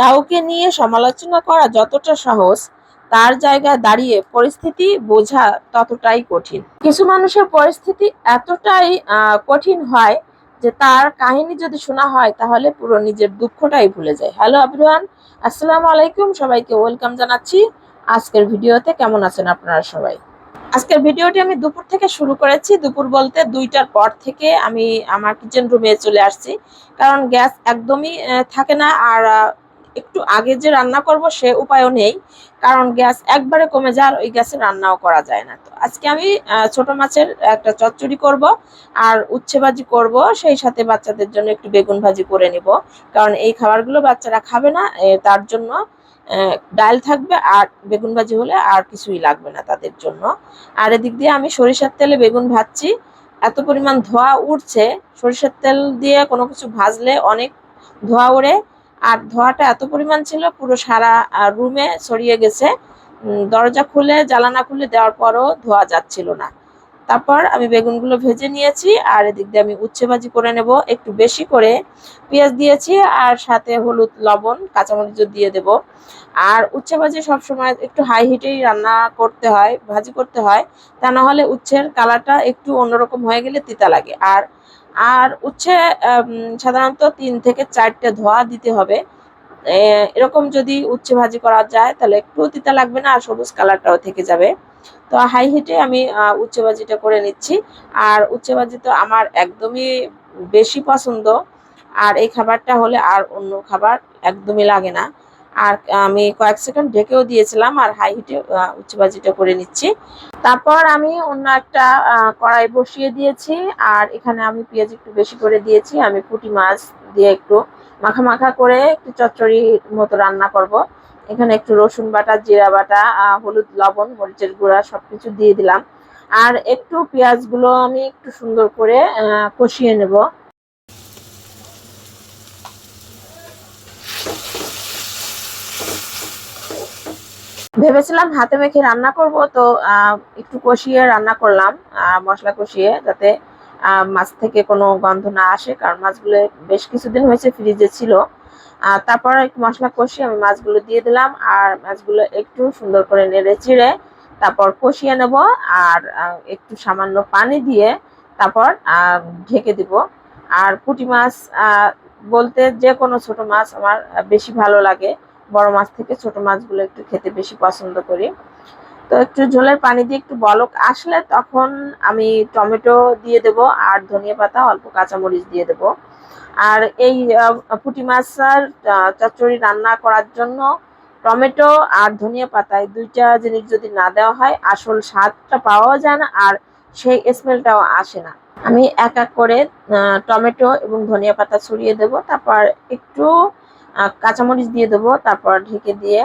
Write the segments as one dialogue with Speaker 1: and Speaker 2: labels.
Speaker 1: কাউকে নিয়ে সমালোচনা করা যতটা সহজ, তার জায়গায় দাঁড়িয়ে পরিস্থিতি বোঝা ততটাই কঠিন। কিছু মানুষের পরিস্থিতি এতটাই কঠিন হয় যে তার কাহিনী যদি শোনা হয়, তাহলে পুরো নিজের দুঃখটাই ভুলে যায়। হ্যালো আবরুয়ান আসসালামু আলাইকুম, সবাইকে ওয়েলকাম জানাচ্ছি। আজকের ভিডিওতে কেমন আছেন আপনারা সবাই? আজকের ভিডিওটি আমি দুপুর থেকে শুরু করেছি। দুপুর বলতে দুইটার পর থেকে আমি আমার কিচেন রুমে চলে আসছি। কারণ গ্যাস একদমই থাকে না। আর একটু আগে যে রান্না করব সে উপায়ও নেই, কারণ গ্যাস একবারে কমে যায় আর ওই গ্যাসে রান্নাও করা যায় না। তো আজকে আমি ছোট মাছের একটা চচ্চড়ি করব আর উচ্ছে ভাজি করব, সেই সাথে বাচ্চাদের জন্য একটু বেগুন ভাজি করে নিব। কারণ এই খাবারগুলো বাচ্চারা খাবে না তার জন্য ডাল থাকবে আর বেগুন ভাজি হলে আর কিছুই লাগবে না তাদের জন্য। আর এদিক দিয়ে আমি সরিষার তেলে বেগুন ভাজছি। এত পরিমাণ ধোয়া উঠছে, সরিষার তেল দিয়ে কোনো কিছু ভাজলে অনেক ধোয়া ওড়ে আর ধোয়াটা এত পরিমাণ ছিল, পুরো সারা রুমে ছড়িয়ে গেছে। দরজা খুলে জ্বালানা খুলে দেওয়ার পরও ধোয়া যাচ্ছিল না। তারপর আমি বেগুনগুলো ভেজে নিয়েছি, আর এদিক দিয়ে আমি উচ্ছে ভাজি করে নেব, একটু বেশি করে পেঁয়াজ দিয়েছি, আর সাথে হলুদ, লবণ, কাঁচামরিচও দিয়ে দেব। আর উচ্ছে ভাজি সবসময় একটু হাই হিটেই রান্না করতে হয়, ভাজি করতে হয়, তা না হলে উচ্ছের কালারটা একটু অন্যরকম হয়ে গেলে তিতা লাগে। আর আর উচ্ছে সাধারণত তিন থেকে চারটে ধোয়া দিতে হবে। এরকম যদি উচ্ছে ভাজি করা যায়, তাহলে একটু তিতা লাগবে না, আর সবুজ কালারটাও থেকে যাবে। তো হাই হিটে আমি উচ্ছে করে নিচ্ছি। আর উচ্ছে ভাজি তো আমার একদমই বেশি পছন্দ। আর এই খাবারটা হলে আর অন্য খাবার একদমই লাগে না। আর আমি কয়েক সেকেন্ড ঢেকেও দিয়েছিলাম আর হাই হিটে উচ্ছে ভাজিটা করে নিচ্ছি। তারপর আমি অন্য একটা কড়াই বসিয়ে দিয়েছি। আর এখানে আমি পেঁয়াজ একটু বেশি করে দিয়েছি। আমি পুঁটি মাছ দিয়ে একটু মাখা মাখা করে একটু চচ্চড়ির মতো রান্না করব। এখানে একটু রসুন বাটা, জিরা বাটা হলুদ, লবণ, মরিচের গুঁড়া সবকিছু দিয়ে দিলাম। আর একটু পেঁয়াজগুলো আমি একটু সুন্দর করে কষিয়ে নেব। ভেবেছিলাম হাতে মেখে রান্না করব, তো একটু কষিয়ে রান্না করলাম মশলা কষিয়ে, যাতে মাছ থেকে কোনো গন্ধ না আসে, কারণ মাছগুলো বেশ কিছুদিন হয়েছে ফ্রিজে ছিল। তারপর একটু মশলা কষিয়ে আমি মাছগুলো দিয়ে দিলাম, আর মাছগুলো একটু সুন্দর করে নেড়ে চিড়ে তারপর কষিয়ে নেব, আর একটু সামান্য পানি দিয়ে তারপর ঢেকে দিব। আর পুঁটি মাছ বলতে যে কোনো ছোট মাছ আমার বেশি ভালো লাগে। বড় মাছ থেকে ছোট মাছগুলো একটু খেতে বেশি পছন্দ করি। তো একটু ঝোলের পানি দিয়ে একটু বলক আসলে তখন আমি টমেটো দিয়ে দেব আর ধনিয়া পাতা, অল্প কাঁচামরিচ দিয়ে দেব। আর এই পুঁটি মাছের চচ্চড়ি রান্না করার জন্য টমেটো আর ধনিয়া পাতা দুইটা জিনিস যদি না দেওয়া হয়, আসল স্বাদটা পাওয়া যায় না আর সেই স্মেলটাও আসে না। আমি এক এক করে টমেটো এবং ধনিয়া পাতা ছড়িয়ে দেব। তারপর একটু কাঁচামরিচ দিয়ে দেবো, তারপর ঢেকে দিয়ে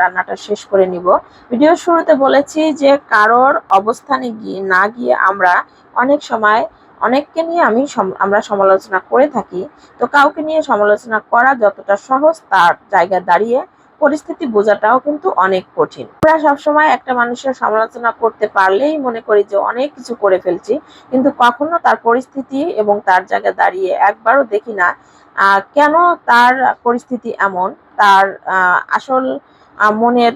Speaker 1: রান্নাটা শেষ করে নিব। ভিডিও শুরুতে বলেছি যে কারোর অবস্থানে গিয়ে না গিয়ে আমরা অনেক সময় অনেককে নিয়ে আমি আমরা সমালোচনা করে থাকি। তো কাউকে নিয়ে সমালোচনা করা যতটা সহজ তার জায়গা দাঁড়িয়ে পরিস্থিতি বোঝাটাও কিন্তু অনেক কঠিন। আমরা সবসময় একটা মানুষের সমালোচনা করতে পারলেই মনে করি যে অনেক কিছু করে ফেলছি, কিন্তু কখনো তার পরিস্থিতি এবং তার জায়গায় দাঁড়িয়ে একবারও দেখি না কেন তার পরিস্থিতি এমন? তার আসল মনের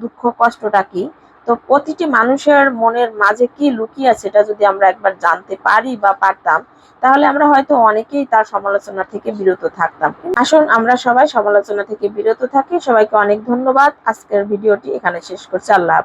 Speaker 1: দুঃখ, কষ্টটা কি? তো প্রতিটি মানুষের মনের মাঝে কি লুকিয়ে আছে সেটা যদি আমরা একবার জানতে পারি বা পারতাম, তাহলে আমরা হয়তো অনেকেই তার সমালোচনা থেকে বিরত থাকতাম। আসুন আমরা সবাই সমালোচনা থেকে বিরত থাকি। সবাইকে অনেক ধন্যবাদ। আজকের ভিডিওটি এখানে শেষ করছি। আল্লাহ।